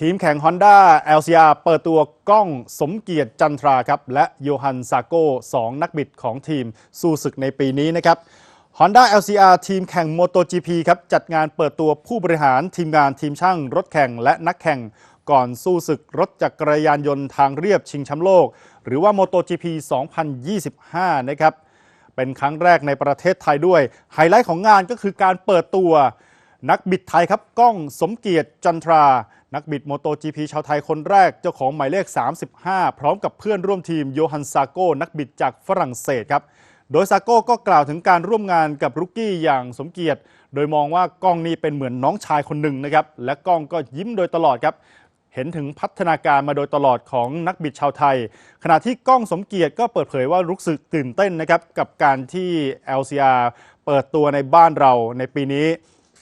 ทีมแข่ง Honda LCR เปิดตัวกล้องสมเกียรติจันทราครับ และโยฮันซาโก้2นักบิดของทีมสู้ศึกในปีนี้นะครับ Honda LCR ทีมแข่ง MotoGP ครับ จัดงานเปิดตัวผู้บริหารทีมงานทีมช่างรถแข่งและนักแข่งก่อนสู้ศึกรถจักรยานยนต์ทางเรียบชิงแชมป์โลก หรือว่า MotoGP 2025 นะครับ เป็นครั้งแรกในประเทศไทยด้วย ไฮไลท์ของงานก็คือการเปิดตัว นักบิดไทยครับก้องสมเกียรติจันทรา นักบิดโมโต GP ชาวไทยคนแรกเจ้าของหมายเลข 35 พร้อมกับเพื่อนร่วมทีมโยฮันซาโก้ นักบิดจากฝรั่งเศสครับ โดยซาโก้ก็กล่าวถึงการร่วมงานกับรุกกี้อย่างสมเกียรติ โดยมองว่าก้องนี่เป็นเหมือนน้องชายคนหนึ่งนะครับ และก้องก็ยิ้มโดยตลอดครับเห็นถึงพัฒนาการมาโดยตลอดของนักบิดชาวไทย ขณะที่ก้องสมเกียรติก็เปิดเผยว่ารู้สึกตื่นเต้นนะครับกับการที่ LCR เปิดตัวในบ้านเราในปีนี้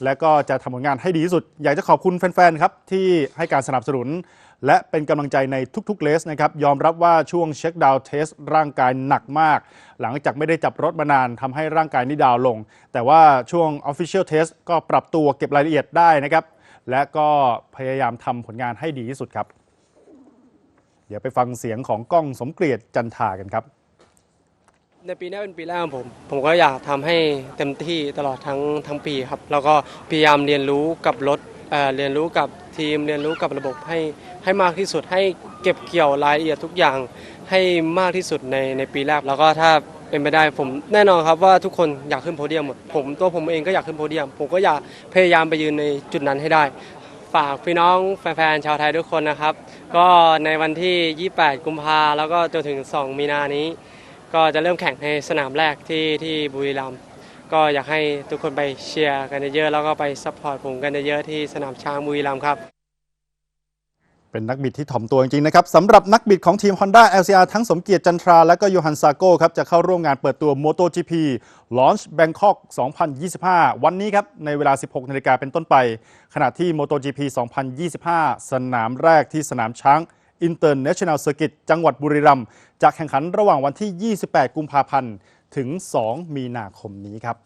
และก็จะทำผลงานให้ดีที่สุด อยากจะขอบคุณแฟนๆครับที่ให้การสนับสนุน และเป็นกำลังใจในทุกๆเลสนะครับยอมรับว่าช่วงเช็คดาวน์เทสร่างกายหนักมาก หลังจากไม่ได้จับรถมานานทำให้ร่างกายนี่ดาวลง แต่ว่าช่วง Official Test ก็ปรับตัวเก็บรายละเอียดได้นะครับและก็พยายามทำผลงานให้ดีที่สุดครับ เดี๋ยวไปฟังเสียงของก้องสมเกียรติจันทากันครับ ในปีนี้เป็นปีแรกของผม ผมก็อยากทำให้เต็มที่ตลอดทั้งทั้งปีครับ แล้วก็พยายามเรียนรู้กับรถเเรียนรู้กับทีม เรียนรู้กับระบบให้ให้มากที่สุด ให้เก็บเกี่ยวรายละเอียดทุกอย่างให้มากที่สุดในในปีแรก แล้วก็ถ้าเป็นไปได้ผมแน่นอนครับว่าทุกคนอยากขึ้นโพเดียมหมด ผมตัวผมเองก็อยากขึ้นโพเดียม ผมก็อยากพยายามไปยืนในจุดนั้นให้ได้ ฝากพี่น้องแฟนๆชาวไทยทุกคนนะครับ ก็ในวันที่ 28 กุมภาแล้วก็จนถึง 2 มีนานี้ ก็จะเริ่มแข่งในสนามแรกที่ที่บุรีรัมย์ก็อยากให้ทุกคนไปเชียร์กันเยอะๆแล้วก็ไปซัพพอร์ตผมกันเยอะๆที่สนามช้างบุรีรัมย์ครับ เป็นนักบิดที่ถ่อมตัวจริงๆนะครับสำหรับนักบิดของทีม Honda LCR ทั้งสมเกียรติจันทรา และก็โยฮันซาโก้ครับจะเข้าร่วมงานเปิดตัว MotoGP Launch Bangkok 2025 วันนี้ครับในเวลา 16นาฬิกาเป็นต้นไป ขณะที่ MotoGP 2025 สนามแรกที่สนามช้าง International Circuit จังหวัดบุรีรัมย์จะแข่งขันระหว่างวันที่ 28 กุมภาพันธ์ ถึง 2 มีนาคมนี้ครับ